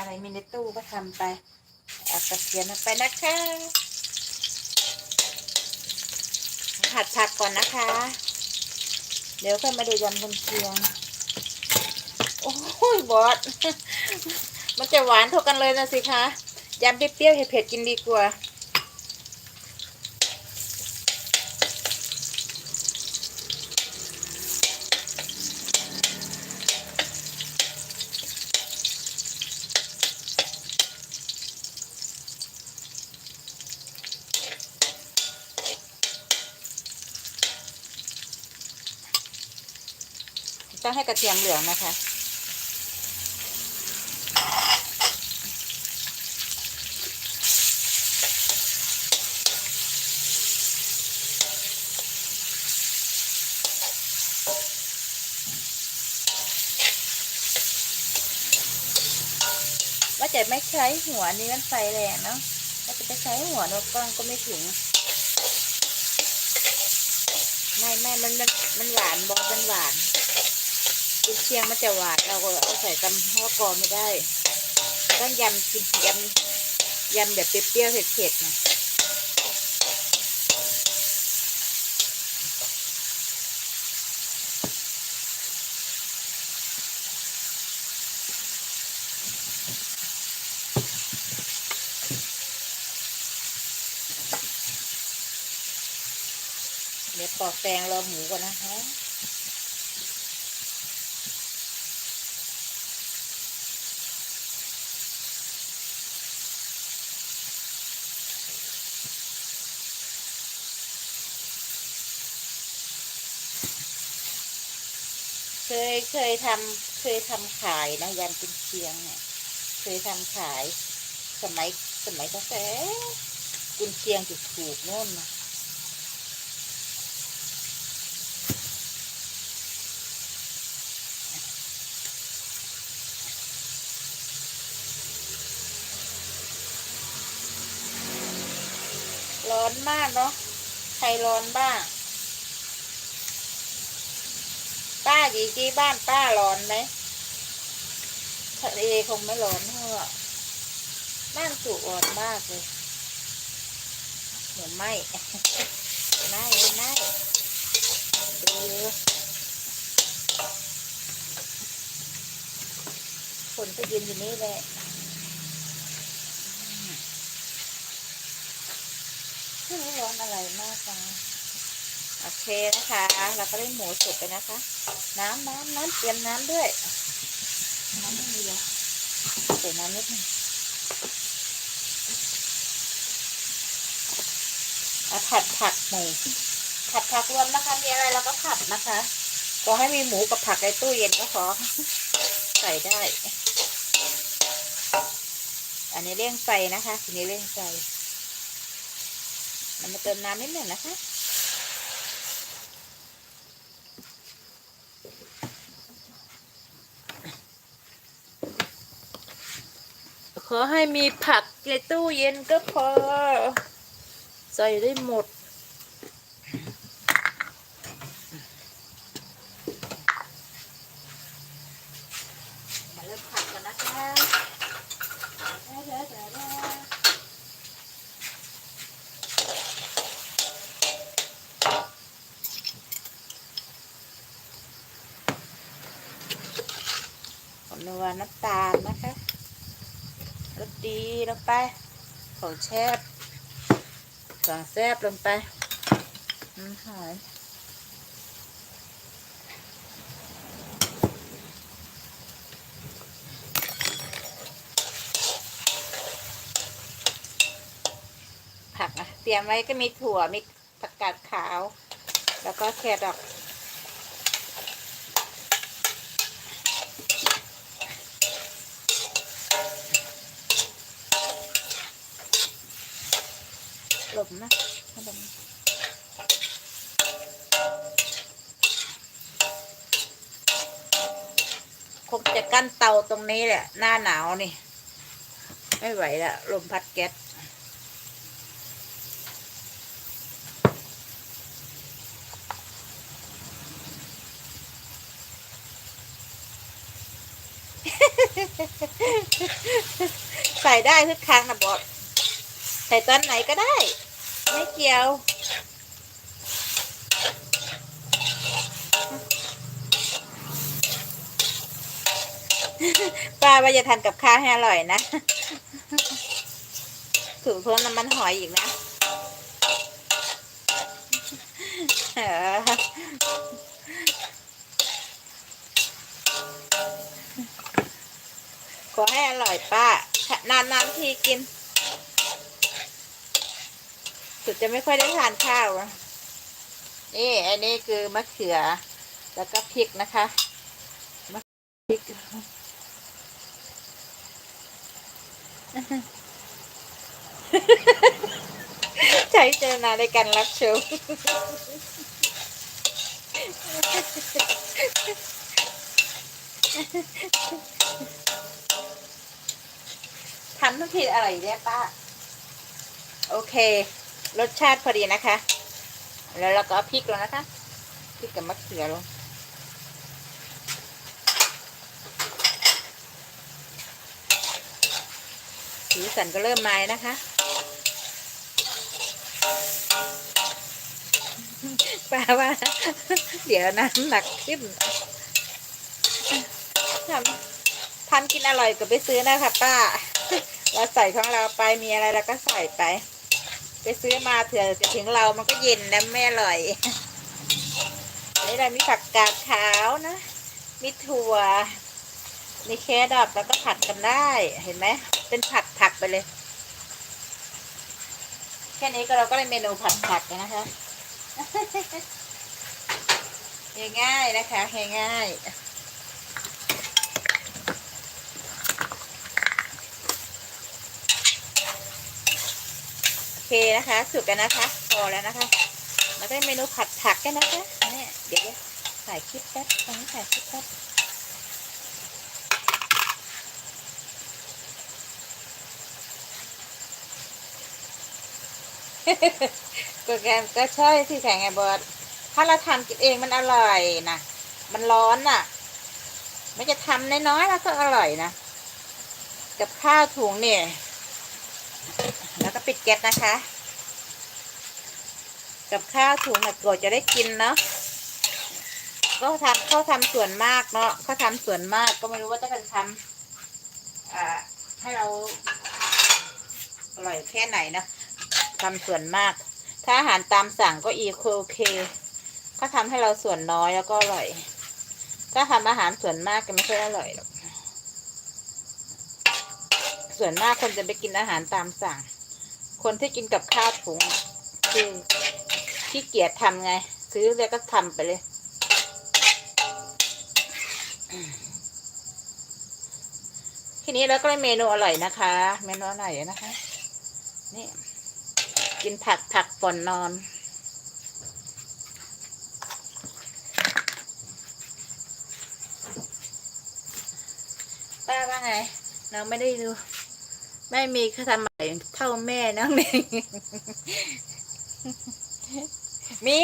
อะไรมีในตู้ก็ทำไปเอากระเทียมไปนะคะ ผัดผักก่อนนะคะ เดี๋ยวค่อยมาดูยำกุนเทียง โอ้ยบอส มันจะหวานเท่ากันเลยนะสิคะ ยำเปรี้ยวเผ็ดๆกินดีกว่า องให้กระเทียมเหลืองนะคะ ว่าจะไม่ใช้หัวนี้มันไฟแรงเนาะว่าจะไปใช้หัวนกกล้องก็ไม่ถึงไม่ไม่มันมันมันหวานบอกมันหวาน กินเชียงมันจะหวานเราก็เอาใส่ตำมะละกอไม่ได้ ต้องยำกินยำยำแบบเปรี้ยวๆเผ็ดๆนะเดี๋ยวปอกแตงรอหมูก่อนนะคะ เคยเคยทำเคยทำขายนะยำกุนเชียงเนี่ยเคยทำขาย สมัยสมัยกาแฟกุนเชียงถูกถูกโน่นนะร้อนมากเนาะใครร้อนบ้าง ป้ากี่กี่บ้านป้าร้อนไหมทะเลคงไม่ร้อนเท่าไหร่บ้านสุร้อนมากเลยเห็นไหมไหม่ไหม่ดูคนก็ยืนอยู่นี่แหละไม่ร้อนอะไรมากจังโอเคนะคะ เราก็ได้หมูสุกไปนะคะ น้ำน้ำน้ำเตรียมน้ำด้วย น้ำไม่มีเลยใส่น้ำนิดหนึงอะผัดผักหมูผัดผักรวมนะคะมีอะไรเราก็ผัดนะคะขอให้มีหมูกับผักในตู้เย็นก็ขอใส่ได้ อันนี้เร่งไฟนะคะทีนี้เร่งไฟเรามาเติมน้ำนิดหนึ่งนะคะ ขอให้มีผักในตู้เย็นก็พอ ใส่ได้หมด มาเริ่มผัดกันนะคะผมนวน้ำตาลนะคะ ดีลงไปขอแชบของแซบลงไปน้ำหอยผักนะเตรียมไว้ก็มีถั่วมีผักกาดขาว แล้วก็แครอท หลบนะให้ลมคงจะกั้นเตาตรงนี้แหละ หน้าหนาวนี่ ไม่ไหวละลมพัดแก๊สใส่ได้ทุกครั้งนะบอส ใส่ตอนไหนก็ได้ ไม่เกี่ยว ป้าว่าจะทำกับข้าวให้อร่อยนะถูกเพิ่มน้ำมันหอยอีกนะขอให้อร่อยป้านานๆทีกิน สุดจะไม่ค่อยได้ทานข้าวนี่อันนี้คือมะเขือ แล้วก็พริกนะคะมะพริกใช้เจรนาในการรับชมทำทุกทีอร่อยเนี่ยป้า โอเค รสชาติพอดีนะคะ แล้วเราก็เอาพริกลงนะคะพริกกับมะเขือลงสีสันก็เริ่มมานะคะแปลว่า เดี๋ยวน้ำหนักขึ้นทำทำกินอร่อยก็ไปซื้อนะคะป้า เราใส่ของเราไปมีอะไรเราก็ใส่ไป ไปซื้อมาเผื่อจะถึงเรามันก็เย็นนะไม่อร่อยนี่เรามีผักกาดขาวนะ มีถั่ว มีแครอทแล้วก็ผัดกันได้ เห็นไหม เป็นผัดผักไปเลย แค่นี้ก็เราก็ได้เมนูผัดผักนะคะง่ายๆนะคะง่ายๆ เคนะคะ สุกกันนะคะ พอแล้วนะคะแล้วก็เมนูผัดผักกันนะคะเนี่ยเดี๋ยวถ่ายคลิปแป๊บตอนนี้ถ่ายคลิปแป๊บก็แกมก็ใช่ที่แสงไงบอสถ้าเราทำกินเองมันอร่อยนะมันร้อนน่ะ ไม่จะทำน้อยๆแล้วก็อร่อยนะ กับข้าวถุงเนี่ย แล้วก็ปิดแก๊สนะคะ กับข้าวถุงแบบโกรธจะได้กินเนาะก็ทำเขาทำส่วนมากเนาะเขาทำส่วนมากก็ไม่รู้ว่าจะเป็นทำอ่าให้เราอร่อยแค่ไหนนะทำส่วนมาก ถ้าอาหารตามสั่งก็อีโอเคก็ทำให้เราส่วนน้อยแล้วก็อร่อย ถ้าทำอาหารส่วนมากก็ไม่ค่อยอร่อยหรอกส่วนมากคนจะไปกินอาหารตามสั่ง คนที่กินกับข้าวถุงคือขี้เกียจทำไง ซื้อเลยก็ทำไปเลย ทีนี้เราก็เมนูอร่อยนะคะ เมนูอร่อยนะคะ นี่ กินผักผักก่นนอนป้าว่าไง น้องไม่ได้ดู ไม่มีเขาทำอะไรเท่าแม่น้องเองมี